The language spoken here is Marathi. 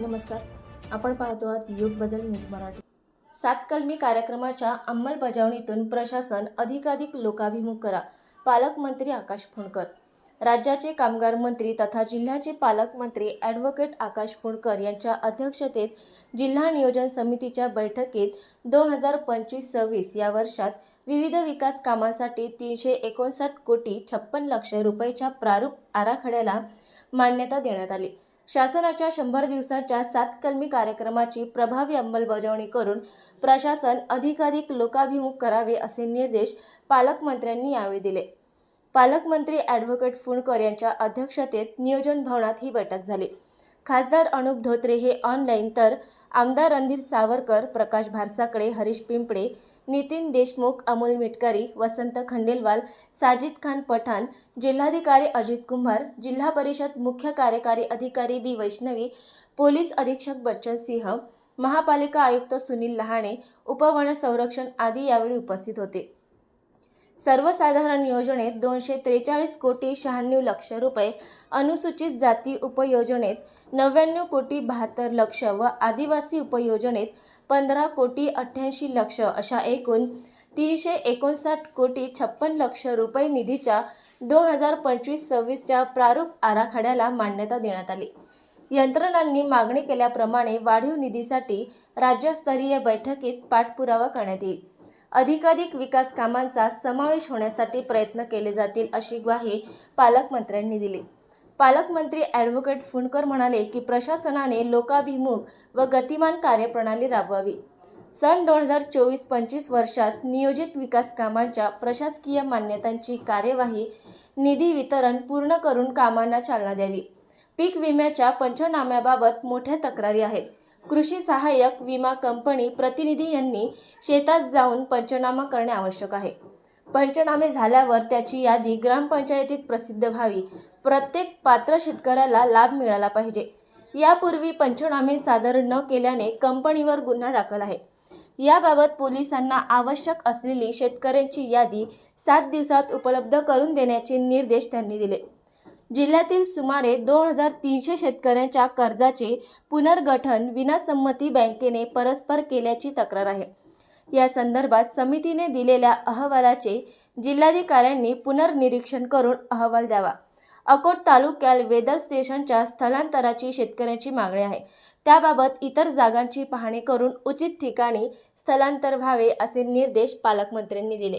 नमस्कार. आपण पाहतो आहात युग बदल न्यूज मराठी. सात कलमी कार्यक्रमाच्या अंमलबजावणीतून प्रशासन अधिकाधिक लोकाभिमुख करा पालकमंत्री आकाश फोंडकर. राज्याचे कामगार मंत्री तथा जिल्ह्याचे पालकमंत्री ॲडव्होकेट आकाश फोंडकर यांच्या अध्यक्षतेत जिल्हा नियोजन समितीच्या बैठकीत दोन हजार पंचवीस सव्वीस या वर्षात विविध विकास कामांसाठी तीनशे एकोणसाठ कोटी छप्पन लक्ष रुपयेच्या प्रारूप आराखड्याला मान्यता देण्यात आली. शासनाच्या शंभर दिवसाच्या सात कलमी कार्यक्रमाची प्रभावी अंमलबजावणी करून प्रशासन अधिकाधिक लोकाभिमुख करावे असे निर्देश पालकमंत्र्यांनी यावेळी दिले. पालकमंत्री ॲडव्होकेट फुंडकर यांच्या अध्यक्षतेत नियोजन भवनात ही बैठक झाली. खासदार अनुप धोत्रे हे ऑनलाईन तर आमदार रणधीर सावरकर प्रकाश भारसाकडे हरीश पिंपळे नितीन देशमुख अमोल मिटकरी वसंत खंडेलवाल साजिद खान पठाण जिल्हाधिकारी अजित कुंभार जिल्हा परिषद मुख्य कार्यकारी अधिकारी बी वैष्णवी पोलीस अधीक्षक बच्चन सिंह महापालिका आयुक्त सुनील लहाणे उपवन संरक्षण आदी यावेळी उपस्थित होते. सर्वसाधारण योजनेत दोनशे त्रेचाळीस कोटी शहाण्णव लक्ष रुपये अनुसूचित जाती उपयोजनेत नव्याण्णव कोटी बहात्तर लक्ष व आदिवासी उपयोजनेत पंधरा कोटी अठ्ठ्याऐंशी लक्ष अशा एकूण तीनशे एकोणसाठ कोटी छप्पन लक्ष रुपये निधीच्या दोन हजार पंचवीस सव्वीसच्या प्रारूप आराखड्याला मान्यता देण्यात आली. यंत्रणांनी मागणी केल्याप्रमाणे वाढीव निधीसाठी राज्यस्तरीय बैठकीत पाठपुरावा करण्यात येईल. अधिकाधिक विकास कामांचा समावेश होण्यासाठी प्रयत्न केले जातील अशी ग्वाही पालकमंत्र्यांनी दिली. पालकमंत्री ॲडव्होकेट फुंडकर म्हणाले की प्रशासनाने लोकाभिमुख व गतिमान कार्यप्रणाली राबवावी. सन दोन हजार चोवीस पंचवीस वर्षात नियोजित विकास कामांच्या प्रशासकीय मान्यतांची कार्यवाही निधी वितरण पूर्ण करून कामांना चालना द्यावी. पीक विम्याच्या पंचनाम्याबाबत मोठ्या तक्रारी आहेत. कृषी सहाय्यक विमा कंपनी प्रतिनिधी यांनी शेतात जाऊन पंचनामा करणे आवश्यक आहे. पंचनामे झाल्यावर त्याची यादी ग्रामपंचायतीत प्रसिद्ध व्हावी. प्रत्येक पात्र शेतकऱ्याला लाभ मिळाला पाहिजे. यापूर्वी पंचनामे सादर न केल्याने कंपनीवर गुन्हा दाखल आहे. याबाबत पोलिसांना आवश्यक असलेली शेतकऱ्यांची यादी सात दिवसात उपलब्ध करून देण्याचे निर्देश त्यांनी दिले. जिल्ह्यातील सुमारे दोन हजार तीनशे शेतकऱ्यांच्या कर्जाचे पुनर्गठन विनासंमती बँकेने परस्पर केल्याची तक्रार आहे. या संदर्भात समितीने दिलेल्या अहवालाचे जिल्हाधिकाऱ्यांनी पुनर्निरीक्षण करून अहवाल द्यावा. अकोट तालुक्यात वेदर स्टेशनच्या स्थलांतराची शेतकऱ्यांची मागणी आहे. त्याबाबत इतर जागांची पाहणी करून उचित ठिकाणी स्थलांतर व्हावे असे निर्देश पालकमंत्र्यांनी दिले.